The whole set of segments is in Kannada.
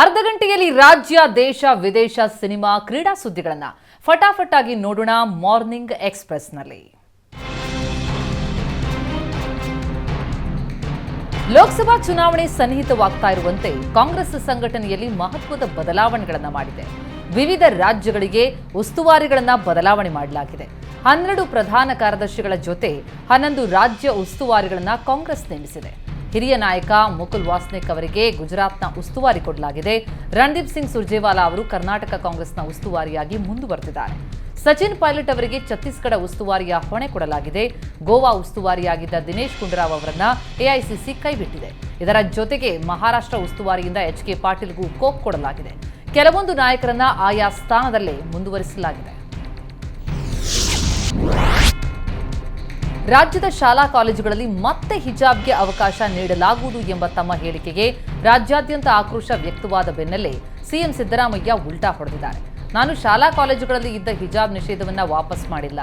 ಅರ್ಧ ಗಂಟೆಯಲ್ಲಿ ರಾಜ್ಯ, ದೇಶ, ವಿದೇಶ ಸಿನಿಮಾ, ಕ್ರೀಡಾ ಸುದ್ದಿಗಳನ್ನು ಫಟಾಫಟ್ ಆಗಿ ನೋಡೋಣ ಮಾರ್ನಿಂಗ್ ಎಕ್ಸ್ಪ್ರೆಸ್ನಲ್ಲಿ. ಲೋಕಸಭಾ ಚುನಾವಣೆ ಸನ್ನಿಹಿತವಾಗ್ತಾ ಇರುವಂತೆ ಕಾಂಗ್ರೆಸ್ ಸಂಘಟನೆಯಲ್ಲಿ ಮಹತ್ವದ ಬದಲಾವಣೆಗಳನ್ನು ಮಾಡಿದೆ. ವಿವಿಧ ರಾಜ್ಯಗಳಿಗೆ ಉಸ್ತುವಾರಿಗಳನ್ನು ಬದಲಾವಣೆ ಮಾಡಲಾಗಿದೆ. ಹನ್ನೆರಡು ಪ್ರಧಾನ ಕಾರ್ಯದರ್ಶಿಗಳ ಜೊತೆ ಹನ್ನೊಂದು ರಾಜ್ಯ ಉಸ್ತುವಾರಿಗಳನ್ನು ಕಾಂಗ್ರೆಸ್ ನೇಮಿಸಿದೆ. ಹಿರಿಯ ನಾಯಕ ಮುಕುಲ್ ವಾಸ್ನಿಕ್ ಅವರಿಗೆ ಗುಜರಾತ್ನ ಉಸ್ತುವಾರಿ ಕೊಡಲಾಗಿದೆ. ರಣದೀಪ್ ಸಿಂಗ್ ಸುರ್ಜೇವಾಲಾ ಅವರು ಕರ್ನಾಟಕ ಕಾಂಗ್ರೆಸ್ನ ಉಸ್ತುವಾರಿಯಾಗಿ ಮುಂದುವರೆದಿದ್ದಾರೆ. ಸಚಿನ್ ಪೈಲಟ್ ಅವರಿಗೆ ಛತ್ತೀಸ್ಗಢ ಉಸ್ತುವಾರಿಯ ಹೊಣೆ ಕೊಡಲಾಗಿದೆ. ಗೋವಾ ಉಸ್ತುವಾರಿಯಾಗಿದ್ದ ದಿನೇಶ್ ಗುಂಡೂರಾವ್ ಅವರನ್ನ ಎಐಸಿಸಿ ಕೈಬಿಟ್ಟಿದೆ. ಇದರ ಜೊತೆಗೆ ಮಹಾರಾಷ್ಟ್ರ ಉಸ್ತುವಾರಿಯಿಂದ ಎಚ್ ಕೆ ಪಾಟೀಲ್ಗೂ ಕೋಕ್ ಕೊಡಲಾಗಿದೆ. ಕೆಲವೊಂದು ನಾಯಕರನ್ನ ಆಯಾ ಸ್ಥಾನದಲ್ಲೇ ಮುಂದುವರಿಸಲಾಗಿದೆ. ರಾಜ್ಯದ ಶಾಲಾ ಕಾಲೇಜುಗಳಲ್ಲಿ ಮತ್ತೆ ಹಿಜಾಬ್ಗೆ ಅವಕಾಶ ನೀಡಲಾಗುವುದು ಎಂಬ ತಮ್ಮ ಹೇಳಿಕೆಗೆ ರಾಜ್ಯಾದ್ಯಂತ ಆಕ್ರೋಶ ವ್ಯಕ್ತವಾದ ಬೆನ್ನಲ್ಲೇ ಸಿಎಂ ಸಿದ್ದರಾಮಯ್ಯ ಉಲ್ಟಾ ಹೊಡೆದಿದ್ದಾರೆ. ನಾನು ಶಾಲಾ ಕಾಲೇಜುಗಳಲ್ಲಿ ಇದ್ದ ಹಿಜಾಬ್ ನಿಷೇಧವನ್ನ ವಾಪಸ್ ಮಾಡಿಲ್ಲ.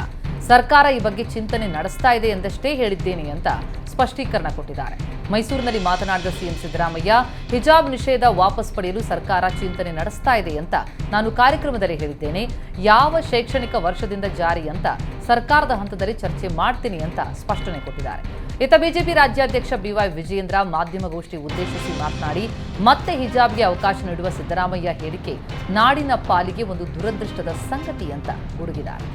ಸರ್ಕಾರ ಈ ಬಗ್ಗೆ ಚಿಂತನೆ ನಡೆಸ್ತಾ ಇದೆ ಎಂದಷ್ಟೇ ಹೇಳಿದ್ದೇನೆ ಅಂತ ಸ್ಪಷ್ಟೀಕರಣ ಕೊಟ್ಟಿದ್ದಾರೆ. ಮೈಸೂರಿನಲ್ಲಿ ಮಾತನಾಡಿದ ಸಿಎಂ ಸಿದ್ದರಾಮಯ್ಯ, ಹಿಜಾಬ್ ನಿಷೇಧ ವಾಪಸ್ ಪಡೆಯಲು ಸರ್ಕಾರ ಚಿಂತನೆ ನಡೆಸ್ತಾ ಇದೆ ಅಂತ ನಾನು ಕಾರ್ಯಕ್ರಮದಲ್ಲಿ ಹೇಳಿದ್ದೇನೆ. ಯಾವ ಶೈಕ್ಷಣಿಕ ವರ್ಷದಿಂದ ಜಾರಿ ಅಂತ ಸರ್ಕಾರದ ಹಂತದಲ್ಲಿ ಚರ್ಚೆ ಮಾಡ್ತೀನಿ ಅಂತ ಸ್ಪಷ್ಟನೆ ಕೊಟ್ಟಿದ್ದಾರೆ. ಇತ್ತ ಬಿಜೆಪಿ ರಾಜ್ಯಾಧ್ಯಕ್ಷ ಬಿವೈ ವಿಜಯೇಂದ್ರ ಮಾಧ್ಯಮಗೋಷ್ಠಿ ಉದ್ದೇಶಿಸಿ ಮಾತನಾಡಿ, ಮತ್ತೆ ಹಿಜಾಬ್ಗೆ ಅವಕಾಶ ನೀಡುವ ಸಿದ್ದರಾಮಯ್ಯ ಹೇಳಿಕೆ ನಾಡಿನ ಪಾಲಿಗೆ ಒಂದು ದುರದೃಷ್ಟದ ಸಂಗತಿ ಅಂತ ಗುಡುಗಿದ್ದಾರೆ.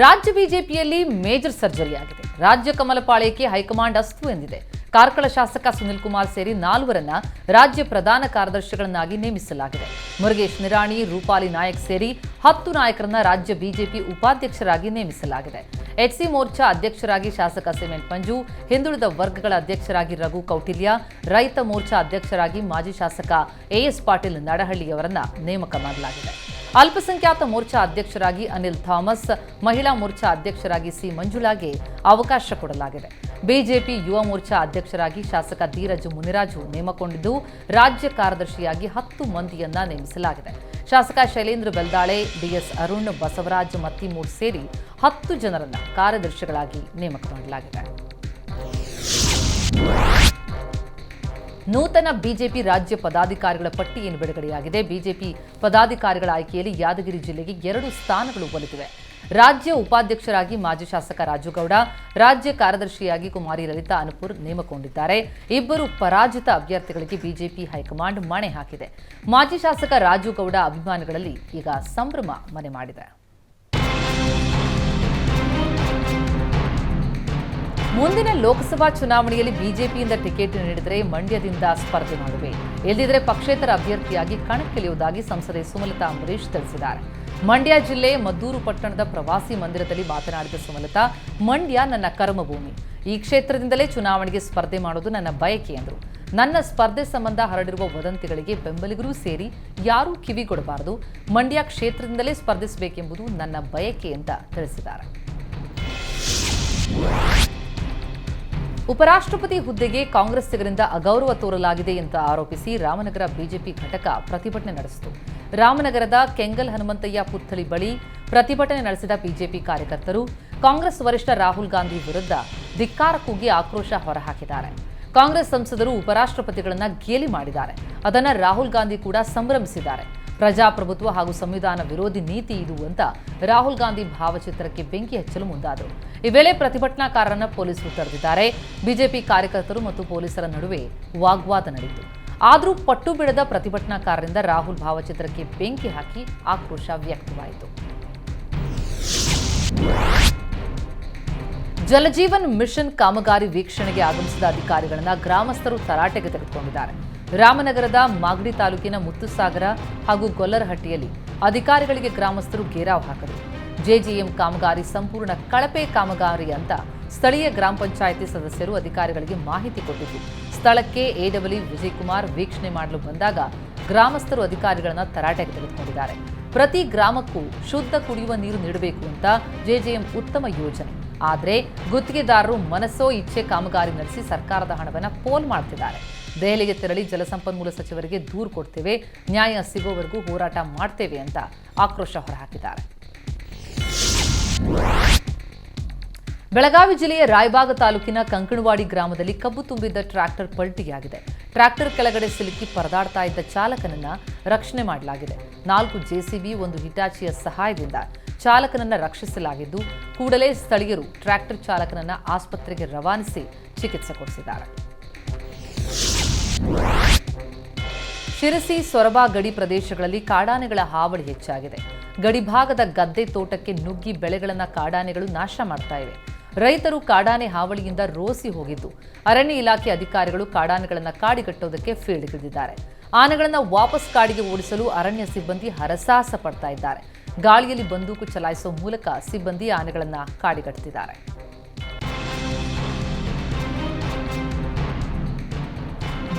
ರಾಜ್ಯ ಬಿಜೆಪಿಯಲ್ಲಿ ಮೇಜರ್ ಸರ್ಜರಿ ಆಗಿದೆ. ರಾಜ್ಯ ಕಮಲಪಾಳ್ಯಕ್ಕೆ ಹೈಕಮಾಂಡ್ ಅಸ್ತು ಎಂದಿದೆ. ಕಾರ್ಕಳ ಶಾಸಕ ಸುನಿಲ್ ಕುಮಾರ್ ಸೇರಿ ನಾಲ್ವರನ್ನ ರಾಜ್ಯ ಪ್ರಧಾನ ಕಾರ್ಯದರ್ಶಿಗಳನ್ನಾಗಿ ನೇಮಿಸಲಾಗಿದೆ. ಮುರುಗೇಶ್ ನಿರಾಣಿ, ರೂಪಾಲಿ ನಾಯಕ್ ಸೇರಿ ಹತ್ತು ನಾಯಕರನ್ನ ರಾಜ್ಯ ಬಿಜೆಪಿ ಉಪಾಧ್ಯಕ್ಷರಾಗಿ ನೇಮಿಸಲಾಗಿದೆ. ಎಚ್ಸಿ ಮೋರ್ಚಾ ಅಧ್ಯಕ್ಷರಾಗಿ ಶಾಸಕ ಸಿಮೆಂಟ್ ಮಂಜು, ಹಿಂದುಳಿದ ವರ್ಗಗಳ ಅಧ್ಯಕ್ಷರಾಗಿ ರಘು ಕೌಟಿಲ್ಯ, ರೈತ ಮೋರ್ಚಾ ಅಧ್ಯಕ್ಷರಾಗಿ ಮಾಜಿ ಶಾಸಕ ಎಎಸ್ ಪಾಟೀಲ್ ನಡಹಳ್ಳಿಯವರನ್ನ ನೇಮಕ ಮಾಡಲಾಗಿದೆ. ಅಲ್ಪಸಂಖ್ಯಾತ ಮೋರ್ಚಾ ಅಧ್ಯಕ್ಷರಾಗಿ ಅನಿಲ್ ಥಾಮಸ್, ಮಹಿಳಾ ಮೋರ್ಚಾ ಅಧ್ಯಕ್ಷರಾಗಿ ಸಿ ಮಂಜುಳಾಗೆ ಅವಕಾಶ ಕೊಡಲಾಗಿದೆ. ಬಿಜೆಪಿ ಯುವ ಮೋರ್ಚಾ ಅಧ್ಯಕ್ಷರಾಗಿ ಶಾಸಕ ಧೀರಜ್ ಮುನಿರಾಜು ನೇಮಕೊಂಡಿದ್ದು ರಾಜ್ಯ ಕಾರ್ಯದರ್ಶಿಯಾಗಿ ಹತ್ತು ಮಂದಿಯನ್ನ ನೇಮಿಸಲಾಗಿದೆ. ಶಾಸಕ ಶೈಲೇಂದ್ರ ಬೆಲ್ದಾಳೆ ಡಿಎಸ್ ಅರುಣ್ ಬಸವರಾಜ್ ಮತ್ತಿಮೂರ್ ಸೇರಿ ಹತ್ತು ಜನರನ್ನ ಕಾರ್ಯದರ್ಶಿಗಳಾಗಿ ನೇಮಕ ಮಾಡಲಾಗಿದೆ. ನೂತನ ಬಿಜೆಪಿ ರಾಜ್ಯ ಪದಾಧಿಕಾರಿಗಳ ಪಟ್ಟಿ ಏನು ಬಿಡುಗಡೆಯಾಗಿದೆ. ಬಿಜೆಪಿ ಪದಾಧಿಕಾರಿಗಳ ಆಯ್ಕೆಯಲ್ಲಿ ಯಾದಗಿರಿ ಜಿಲ್ಲೆಗೆ ಎರಡು ಸ್ಥಾನಗಳು ಒಲಿದಿವೆ. ರಾಜ್ಯ ಉಪಾಧ್ಯಕ್ಷರಾಗಿ ಮಾಜಿ ಶಾಸಕ ರಾಜುಗೌಡ, ರಾಜ್ಯ ಕಾರ್ಯದರ್ಶಿಯಾಗಿ ಕುಮಾರಿ ಲಲಿತಾ ಅನುಪುರ್ ನೇಮಕೊಂಡಿದ್ದಾರೆ ಇಬ್ಬರು ಪರಾಜಿತ ಅಭ್ಯರ್ಥಿಗಳಿಗೆ ಬಿಜೆಪಿ ಹೈಕಮಾಂಡ್ ಮಣೆ ಹಾಕಿದೆ. ಮಾಜಿ ಶಾಸಕ ರಾಜುಗೌಡ ಅಭಿಮಾನಿಗಳಲ್ಲಿ ಈಗ ಸಂಭ್ರಮ ಮನೆ ಮಾಡಿದೆ. ಮುಂದಿನ ಲೋಕಸಭಾ ಚುನಾವಣೆಯಲ್ಲಿ ಬಿಜೆಪಿಯಿಂದ ಟಿಕೆಟ್ ನೀಡಿದರೆ ಮಂಡ್ಯದಿಂದ ಸ್ಪರ್ಧೆ ಮಾಡುವೆ. ಎಲ್ಲಿದ್ರೆ ಪಕ್ಷೇತರ ಅಭ್ಯರ್ಥಿಯಾಗಿ ಕಣಕ್ಕಿಳಿಯುವುದಾಗಿ ಸಂಸದೆ ಸುಮಲತಾ ಅಂಬರೀಶ್ ತಿಳಿಸಿದ್ದಾರೆ. ಮಂಡ್ಯ ಜಿಲ್ಲೆ ಮದ್ದೂರು ಪಟ್ಟಣದ ಪ್ರವಾಸಿ ಮಂದಿರದಲ್ಲಿ ಮಾತನಾಡಿದ ಸುಮಲತಾ, ಮಂಡ್ಯ ನನ್ನ ಕರ್ಮಭೂಮಿ. ಈ ಕ್ಷೇತ್ರದಿಂದಲೇ ಚುನಾವಣೆಗೆ ಸ್ಪರ್ಧೆ ಮಾಡೋದು ನನ್ನ ಬಯಕೆ ಎಂದರು. ನನ್ನ ಸ್ಪರ್ಧೆ ಸಂಬಂಧ ಹರಡಿರುವ ವದಂತಿಗಳಿಗೆ ಬೆಂಬಲಿಗರೂ ಸೇರಿ ಯಾರೂ ಕಿವಿಗೊಡಬಾರದು ಮಂಡ್ಯ ಕ್ಷೇತ್ರದಿಂದಲೇ ಸ್ಪರ್ಧಿಸಬೇಕೆಂಬುದು ನನ್ನ ಬಯಕೆ ಅಂತ ತಿಳಿಸಿದ್ದಾರೆ. ಉಪರಾಷ್ಟ್ರಪತಿ ಹುದ್ದೆಗೆ ಕಾಂಗ್ರೆಸ್ಸಿಗರಿಂದ ಅಗೌರವ ತೋರಲಾಗಿದೆ ಎಂದು ಆರೋಪಿಸಿ ರಾಮನಗರ ಬಿಜೆಪಿ ಘಟಕ ಪ್ರತಿಭಟನೆ ನಡೆಸಿತು. ರಾಮನಗರದ ಕೆಂಗಲ್ ಹನುಮಂತಯ್ಯ ಪುತ್ಥಳಿ ಬಳಿ ಪ್ರತಿಭಟನೆ ನಡೆಸಿದ ಬಿಜೆಪಿ ಕಾರ್ಯಕರ್ತರು, ಕಾಂಗ್ರೆಸ್ ವರಿಷ್ಠ ರಾಹುಲ್ ಗಾಂಧಿ ವಿರುದ್ಧ ಧಿಕ್ಕಾರ ಕೂಗಿ ಆಕ್ರೋಶ ಹೊರಹಾಕಿದ್ದಾರೆ. ಕಾಂಗ್ರೆಸ್ ಸಂಸದರು ಉಪರಾಷ್ಟ್ರಪತಿಗಳನ್ನ ಗೇಲಿ ಮಾಡಿದ್ದಾರೆ. ಅದನ್ನ ರಾಹುಲ್ ಗಾಂಧಿ ಕೂಡ ಸಂಭ್ರಮಿಸಿದ್ದಾರೆ. ಪ್ರಜಾಪ್ರಭುತ್ವ ಹಾಗೂ ಸಂವಿಧಾನ ವಿರೋಧಿ ನೀತಿ ಇದು ಅಂತ ರಾಹುಲ್ ಗಾಂಧಿ ಭಾವಚಿತ್ರಕ್ಕೆ ಬೆಂಕಿ ಹಚ್ಚಲು ಮುಂದಾದರು. ಈ ವೇಳೆ ಪ್ರತಿಭಟನಾಕಾರರನ್ನ ಪೊಲೀಸರು ತಡೆದಿದ್ದಾರೆ. ಬಿಜೆಪಿ ಕಾರ್ಯಕರ್ತರು ಮತ್ತು ಪೊಲೀಸರ ನಡುವೆ ವಾಗ್ವಾದ ನಡೆಯಿತು. ಆದರೂ ಪಟ್ಟು ಬಿಡದ ಪ್ರತಿಭಟನಾಕಾರರಿಂದ ರಾಹುಲ್ ಭಾವಚಿತ್ರಕ್ಕೆ ಬೆಂಕಿ ಹಾಕಿ ಆಕ್ರೋಶ ವ್ಯಕ್ತವಾಯಿತು. ಜಲಜೀವನ್ ಮಿಷನ್ ಕಾಮಗಾರಿ ವೀಕ್ಷಣೆಗೆ ಆಗಮಿಸಿದ ಅಧಿಕಾರಿಗಳನ್ನ ಗ್ರಾಮಸ್ಥರು ತರಾಟೆಗೆ ತೆಗೆದುಕೊಂಡಿದ್ದಾರೆ. ರಾಮನಗರದ ಮಾಗಡಿ ತಾಲೂಕಿನ ಮುತ್ತುಸಾಗರ ಹಾಗೂ ಗೊಲ್ಲರಹಟ್ಟಿಯಲ್ಲಿ ಅಧಿಕಾರಿಗಳಿಗೆ ಗ್ರಾಮಸ್ಥರು ಘೇರಾವ್ ಹಾಕರು ಜೆಜಿಎಂ ಕಾಮಗಾರಿ ಸಂಪೂರ್ಣ ಕಳಪೆ ಕಾಮಗಾರಿ ಅಂತ ಸ್ಥಳೀಯ ಗ್ರಾಮ ಪಂಚಾಯಿತಿ ಸದಸ್ಯರು ಅಧಿಕಾರಿಗಳಿಗೆ ಮಾಹಿತಿ ಕೊಟ್ಟಿದ್ದು, ಸ್ಥಳಕ್ಕೆ ಎಡಬ್ಲ್ಯೂ ವಿಜಯಕುಮಾರ್ ವೀಕ್ಷಣೆ ಮಾಡಲು ಬಂದಾಗ ಗ್ರಾಮಸ್ಥರು ಅಧಿಕಾರಿಗಳನ್ನು ತರಾಟೆಗೆ ತೆಗೆದುಕೊಂಡಿದ್ದಾರೆ. ಪ್ರತಿ ಗ್ರಾಮಕ್ಕೂ ಶುದ್ಧ ಕುಡಿಯುವ ನೀರು ನೀಡಬೇಕು ಅಂತ ಜೆಜೆಎಂ ಉತ್ತಮ ಯೋಜನೆ. ಆದರೆ ಗುತ್ತಿಗೆದಾರರು ಮನಸ್ಸೋ ಇಚ್ಛೆ ಕಾಮಗಾರಿ ನಡೆಸಿ ಸರ್ಕಾರದ ಹಣವನ್ನು ಪೋಲ್ ಮಾಡ್ತಿದ್ದಾರೆ. ದೆಹಲಿಗೆ ತೆರಳಿ ಜಲಸಂಪನ್ಮೂಲ ಸಚಿವರಿಗೆ ದೂರು ಕೊಡ್ತೇವೆ, ನ್ಯಾಯ ಸಿಗೋವರೆಗೂ ಹೋರಾಟ ಮಾಡ್ತೇವೆ ಅಂತ ಆಕ್ರೋಶ ಹೊರಹಾಕಿದ್ದಾರೆ. ಬೆಳಗಾವಿ ಜಿಲ್ಲೆಯ ರಾಯಬಾಗ ತಾಲೂಕಿನ ಕಂಕಣವಾಡಿ ಗ್ರಾಮದಲ್ಲಿ ಕಬ್ಬು ತುಂಬಿದ್ದ ಟ್ರ್ಯಾಕ್ಟರ್ ಪಲ್ಟಿಯಾಗಿದೆ. ಟ್ರ್ಯಾಕ್ಟರ್ ಕೆಳಗಡೆ ಸಿಲುಕಿ ಪರದಾಡ್ತಾ ಇದ್ದ ಚಾಲಕನನ್ನ ರಕ್ಷಣೆ ಮಾಡಲಾಗಿದೆ. ನಾಲ್ಕು ಜೆಸಿಬಿ ಒಂದು ಹಿಟಾಚಿಯ ಸಹಾಯದಿಂದ ಚಾಲಕನನ್ನ ರಕ್ಷಿಸಲಾಗಿದ್ದು, ಕೂಡಲೇ ಸ್ಥಳೀಯರು ಟ್ರ್ಯಾಕ್ಟರ್ ಚಾಲಕನನ್ನ ಆಸ್ಪತ್ರೆಗೆ ರವಾನಿಸಿ ಚಿಕಿತ್ಸೆ ಕೊಡಿಸಿದ್ದಾರೆ. ಶಿರಸಿ ಸೊರಬ ಗಡಿ ಪ್ರದೇಶಗಳಲ್ಲಿ ಕಾಡಾನೆಗಳ ಹಾವಳಿ ಹೆಚ್ಚಾಗಿದೆ. ಗಡಿಭಾಗದ ಗದ್ದೆ ತೋಟಕ್ಕೆ ನುಗ್ಗಿ ಬೆಳೆಗಳನ್ನು ಕಾಡಾನೆಗಳು ನಾಶ ಮಾಡ್ತಾ ಇವೆ. ರೈತರು ಕಾಡಾನೆ ಹಾವಳಿಯಿಂದ ರೋಸಿ ಹೋಗಿದ್ದು. ಅರಣ್ಯ ಇಲಾಖೆ ಅಧಿಕಾರಿಗಳು ಕಾಡಾನೆಗಳನ್ನು ಕಾಡಿಗಟ್ಟೋದಕ್ಕೆ ಫೀಲ್ಡ್ಗಿಳಿದಿದ್ದಾರೆ ಆನೆಗಳನ್ನು ವಾಪಸ್ ಕಾಡಿಗೆ ಓಡಿಸಲು ಅರಣ್ಯ ಸಿಬ್ಬಂದಿ ಹರಸಾಹಸ ಪಡ್ತಾ ಇದ್ದಾರೆ. ಗಾಳಿಯಲ್ಲಿ ಬಂದೂಕು ಚಲಾಯಿಸುವ ಮೂಲಕ ಸಿಬ್ಬಂದಿ ಆನೆಗಳನ್ನು ಕಾಡಿಗಟ್ಟುತ್ತಿದ್ದಾರೆ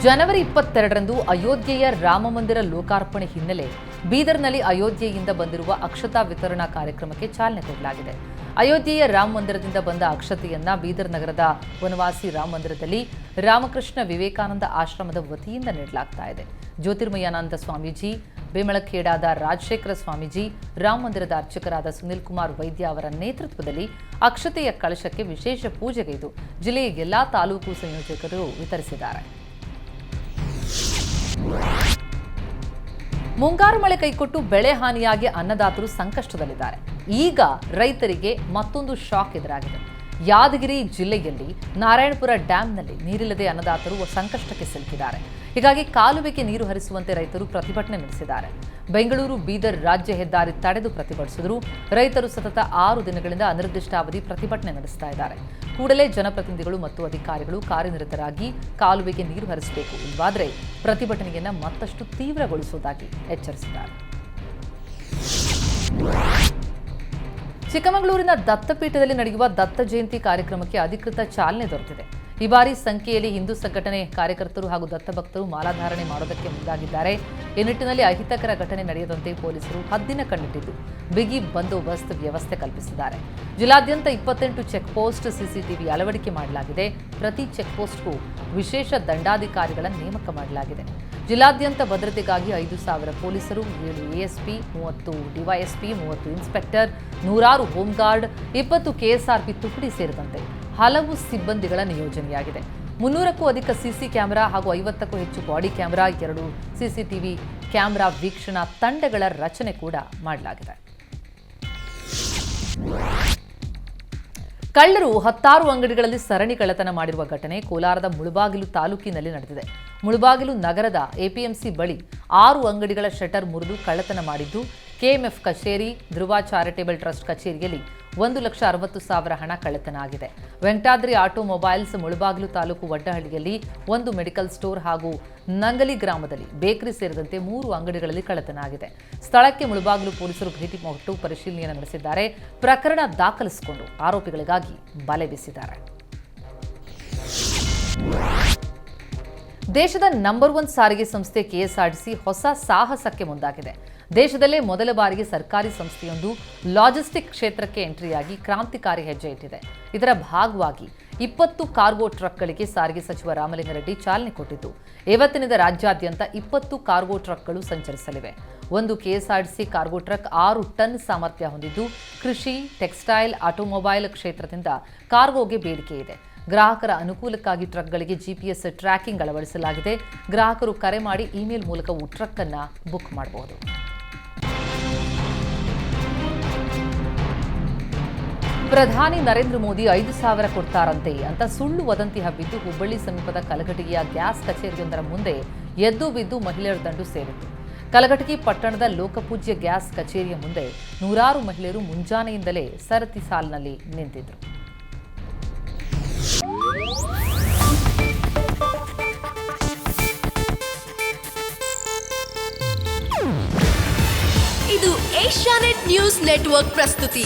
ಜನವರಿ ಇಪ್ಪತ್ತೆರಡರಂದು ಅಯೋಧ್ಯೆಯ ರಾಮಮಂದಿರ ಲೋಕಾರ್ಪಣೆ ಹಿನ್ನೆಲೆ ಬೀದರ್ನಲ್ಲಿ ಅಯೋಧ್ಯೆಯಿಂದ ಬಂದಿರುವ ಅಕ್ಷತಾ ವಿತರಣಾ ಕಾರ್ಯಕ್ರಮಕ್ಕೆ ಚಾಲನೆ ಕೊಡಲಾಗಿದೆ. ಅಯೋಧ್ಯೆಯ ರಾಮ ಮಂದಿರದಿಂದ ಬಂದ ಅಕ್ಷತೆಯನ್ನ ಬೀದರ್ ನಗರದ ವನವಾಸಿ ರಾಮ ಮಂದಿರದಲ್ಲಿ ರಾಮಕೃಷ್ಣ ವಿವೇಕಾನಂದ ಆಶ್ರಮದ ವತಿಯಿಂದ ನೀಡಲಾಗ್ತಾ ಇದೆ. ಜ್ಯೋತಿರ್ಮಯಾನಂದ ಸ್ವಾಮೀಜಿ ಬೇಮಳಖೇಡಾದ ರಾಜಶೇಖರ ಸ್ವಾಮೀಜಿ, ರಾಮ ಮಂದಿರದ ಅರ್ಚಕರಾದ ಸುನಿಲ್ ಕುಮಾರ್ ವೈದ್ಯ ಅವರ ನೇತೃತ್ವದಲ್ಲಿ ಅಕ್ಷತೆಯ ಕಳಶಕ್ಕೆ ವಿಶೇಷ ಪೂಜೆಗೈದು ಜಿಲ್ಲೆಯ ಎಲ್ಲಾ ತಾಲೂಕು ಸಂಯೋಜಕರು ವಿತರಿಸಿದ್ದಾರೆ. ಮುಂಗಾರು ಮಳೆ ಕೈಕೊಟ್ಟು ಬೆಳೆ ಹಾನಿಯಾಗಿ ಅನ್ನದಾತರು ಸಂಕಷ್ಟದಲ್ಲಿದ್ದಾರೆ. ಈಗ ರೈತರಿಗೆ ಮತ್ತೊಂದು ಶಾಕ್ ಎದುರಾಗಿದೆ. ಯಾದಗಿರಿ ಜಿಲ್ಲೆಯಲ್ಲಿ ನಾರಾಯಣಪುರ ಡ್ಯಾಂನಲ್ಲಿ ನೀರಿಲ್ಲದೆ ಅನ್ನದಾತರು ಸಂಕಷ್ಟಕ್ಕೆ ಸಿಲುಕಿದ್ದಾರೆ. ಹೀಗಾಗಿ ಕಾಲುವೆಗೆ ನೀರು ಹರಿಸುವಂತೆ ರೈತರು ಪ್ರತಿಭಟನೆ ನಡೆಸಿದ್ದಾರೆ. ಬೆಂಗಳೂರು, ಬೀದರ್ ರಾಜ್ಯ ಹೆದ್ದಾರಿ ತಡೆದು ಪ್ರತಿಭಟಿಸಿದರು. ರೈತರು ಸತತ ಆರು ದಿನಗಳಿಂದ ಅನಿರ್ದಿಷ್ಟಾವಧಿ ಪ್ರತಿಭಟನೆ ನಡೆಸ್ತಾ ಇದ್ದಾರೆ. ಕೂಡಲೇ ಜನಪ್ರತಿನಿಧಿಗಳು ಮತ್ತು ಅಧಿಕಾರಿಗಳು ಕಾರ್ಯನಿರತರಾಗಿ ಕಾಲುವೆಗೆ ನೀರು ಹರಿಸಬೇಕು ಇಲ್ಲವಾದರೆ ಪ್ರತಿಭಟನೆಯನ್ನು ಮತ್ತಷ್ಟು ತೀವ್ರಗೊಳಿಸುವುದಾಗಿ ಎಚ್ಚರಿಸಿದ್ದಾರೆ. ಚಿಕ್ಕಮಗಳೂರಿನ ದತ್ತಪೀಠದಲ್ಲಿ ನಡೆಯುವ ದತ್ತ ಜಯಂತಿ ಕಾರ್ಯಕ್ರಮಕ್ಕೆ ಅಧಿಕೃತ ಚಾಲನೆ ದೊರೆತಿದೆ. ಈ ಬಾರಿ ಸಂಖ್ಯೆಯಲ್ಲಿ ಹಿಂದೂ ಸಂಘಟನೆ ಕಾರ್ಯಕರ್ತರು ಹಾಗೂ ದತ್ತಭಕ್ತರು ಮಾಲಾಧಾರಣೆ ಮಾಡೋದಕ್ಕೆ ಮುಂದಾಗಿದ್ದಾರೆ. ಈ ನಿಟ್ಟಿನಲ್ಲಿ ಅಹಿತಕರ ಘಟನೆ ನಡೆಯದಂತೆ ಪೊಲೀಸರು ಹದ್ದಿನ ಕಣ್ಣಿಟ್ಟಿದ್ದು. ಬಿಗಿ ಬಂದೋಬಸ್ತ್ ವ್ಯವಸ್ಥೆ ಕಲ್ಪಿಸಿದ್ದಾರೆ. ಜಿಲ್ಲಾದ್ಯಂತ ಇಪ್ಪತ್ತೆಂಟು ಚೆಕ್ ಪೋಸ್ಟ್ ಸಿಸಿಟಿವಿ ಅಳವಡಿಕೆ ಮಾಡಲಾಗಿದೆ. ಪ್ರತಿ ಚೆಕ್ ಪೋಸ್ಟ್ಗೂ ವಿಶೇಷ ದಂಡಾಧಿಕಾರಿಗಳ ನೇಮಕ ಮಾಡಲಾಗಿದೆ. ಜಿಲ್ಲಾದ್ಯಂತ ಭದ್ರತೆಗಾಗಿ ಐದು ಸಾವಿರ ಪೊಲೀಸರು, ಏಳು ಎಎಸ್ಪಿ ಮೂವತ್ತು ಡಿವೈಎಸ್ಪಿ ಮೂವತ್ತು ಇನ್ಸ್ಪೆಕ್ಟರ್, ನೂರಾರು ಹೋಮ್ಗಾರ್ಡ್ ಇಪ್ಪತ್ತು ಕೆಎಸ್ಆರ್ಪಿ ತುಕಡಿ ಸೇರಿದಂತೆ ಹಲವು ಸಿಬ್ಬಂದಿಗಳ ನಿಯೋಜನೆಯಾಗಿದೆ. ಮುನ್ನೂರಕ್ಕೂ ಅಧಿಕ ಸಿಸಿ ಕ್ಯಾಮೆರಾ ಹಾಗೂ ಐವತ್ತಕ್ಕೂ ಹೆಚ್ಚು ಬಾಡಿ ಕ್ಯಾಮೆರಾ, ಎರಡು ಸಿಸಿಟಿವಿ ಕ್ಯಾಮೆರಾ ವೀಕ್ಷಣಾ ತಂಡಗಳ ರಚನೆ ಕೂಡ ಮಾಡಲಾಗಿದೆ. ಕಳ್ಳರು ಹತ್ತಾರು ಅಂಗಡಿಗಳಲ್ಲಿ ಸರಣಿ ಕಳ್ಳತನ ಮಾಡಿರುವ ಘಟನೆ ಕೋಲಾರದ ಮುಳುಬಾಗಿಲು ತಾಲೂಕಿನಲ್ಲಿ ನಡೆದಿದೆ. ಮುಳುಬಾಗಿಲು ನಗರದ ಎಪಿಎಂಸಿ ಬಳಿ ಆರು ಅಂಗಡಿಗಳ ಶಟರ್ ಮುರಿದು ಕಳ್ಳತನ ಮಾಡಿದ್ದು, ಕೆಎಂಎಫ್ ಕಚೇರಿ, ಧ್ರುವ ಚಾರಿಟೇಬಲ್ ಟ್ರಸ್ಟ್ ಕಚೇರಿಯಲ್ಲಿ ಒಂದು ಲಕ್ಷ ಅರವತ್ತು ಸಾವಿರ ಹಣ ಕಳ್ಳತನ ಆಗಿದೆ ವೆಂಕಟಾದ್ರಿ ಆಟೋಮೊಬೈಲ್ಸ್ ಮುಳುಬಾಗಿಲು ತಾಲೂಕು ವಡ್ಡಹಳ್ಳಿಯಲ್ಲಿ ಒಂದು ಮೆಡಿಕಲ್ ಸ್ಟೋರ್ ಹಾಗೂ ನಂಗಲಿ ಗ್ರಾಮದಲ್ಲಿ ಬೇಕರಿ ಸೇರಿದಂತೆ ಮೂರು ಅಂಗಡಿಗಳಲ್ಲಿ ಕಳ್ಳತನ ಆಗಿದೆ ಸ್ಥಳಕ್ಕೆ ಮುಳುಬಾಗಿಲು ಪೊಲೀಸರು ಭೇಟಿ ಕೊಟ್ಟು ಪರಿಶೀಲನೆ ನಡೆಸಿದ್ದಾರೆ. ಪ್ರಕರಣ ದಾಖಲಿಸಿಕೊಂಡು ಆರೋಪಿಗಳಿಗಾಗಿ ಬಲೆ ಬೀಸಿದ್ದಾರೆ. ದೇಶದ ನಂಬರ್ ಒನ್ ಸಾರಿಗೆ ಸಂಸ್ಥೆ ಕೆಎಸ್ಆರ್ಟಿಸಿ ಹೊಸ ಸಾಹಸಕ್ಕೆ ಮುಂದಾಗಿದೆ. ದೇಶದಲ್ಲೇ ಮೊದಲ ಬಾರಿಗೆ ಸರ್ಕಾರಿ ಸಂಸ್ಥೆಯೊಂದು ಲಾಜಿಸ್ಟಿಕ್ ಕ್ಷೇತ್ರಕ್ಕೆ ಎಂಟ್ರಿಯಾಗಿ ಕ್ರಾಂತಿಕಾರಿ ಹೆಜ್ಜೆ ಇಟ್ಟಿದೆ. ಇದರ ಭಾಗವಾಗಿ ಇಪ್ಪತ್ತು ಕಾರ್ಗೋ ಟ್ರಕ್ಗಳಿಗೆ ಸಾರಿಗೆ ಸಚಿವ ರಾಮಲಿಂಗಾರೆಡ್ಡಿ ಚಾಲನೆ ಕೊಟ್ಟಿದ್ದು. ಇವತ್ತಿನಿಂದ ರಾಜ್ಯಾದ್ಯಂತ ಇಪ್ಪತ್ತು ಕಾರ್ಗೋ ಟ್ರಕ್ಗಳು ಸಂಚರಿಸಲಿವೆ. ಒಂದು ಕೆಎಸ್ಆರ್ಟಿಸಿ ಕಾರ್ಗೋ ಟ್ರಕ್ ಆರು ಟನ್ ಸಾಮರ್ಥ್ಯ ಹೊಂದಿದ್ದು, ಕೃಷಿ, ಟೆಕ್ಸ್ಟೈಲ್, ಆಟೋಮೊಬೈಲ್ ಕ್ಷೇತ್ರದಿಂದ ಕಾರ್ಗೋಗೆ ಬೇಡಿಕೆ ಇದೆ. ಗ್ರಾಹಕರ ಅನುಕೂಲಕ್ಕಾಗಿ ಟ್ರಕ್ಗಳಿಗೆ ಜಿಪಿಎಸ್ ಟ್ರ್ಯಾಕಿಂಗ್ ಅಳವಡಿಸಲಾಗಿದೆ. ಗ್ರಾಹಕರು ಕರೆ ಮಾಡಿ ಇಮೇಲ್ ಮೂಲಕವೂ ಟ್ರಕ್ ಅನ್ನ ಬುಕ್ ಮಾಡಬಹುದು. ಪ್ರಧಾನಿ ನರೇಂದ್ರ ಮೋದಿ ಐದು ಸಾವಿರ ಕೊಡ್ತಾರಂತೆ ಅಂತ ಸುಳ್ಳು ವದಂತಿ ಹಬ್ಬಿದ್ದು ಹುಬ್ಬಳ್ಳಿ ಸಮೀಪದ ಕಲಘಟಗಿಯ ಗ್ಯಾಸ್ ಕಚೇರಿಯೊಂದರ ಮುಂದೆ ಎದ್ದು ಬಿದ್ದು ಮಹಿಳೆಯರ ದಂಡು ಸೇರಿತು ಕಲಘಟಗಿ ಪಟ್ಟಣದ ಲೋಕಪೂಜ್ಯ ಗ್ಯಾಸ್ ಕಚೇರಿಯ ಮುಂದೆ ನೂರಾರು ಮಹಿಳೆಯರು ಮುಂಜಾನೆಯಿಂದಲೇ ಸರತಿ ಸಾಲಿನಲ್ಲಿ ನಿಂತಿದ್ದರು ಇದು ಏಷ್ಯಾನೆಟ್ ನ್ಯೂಸ್ ನೆಟ್ವರ್ಕ್ ಪ್ರಸ್ತುತಿ.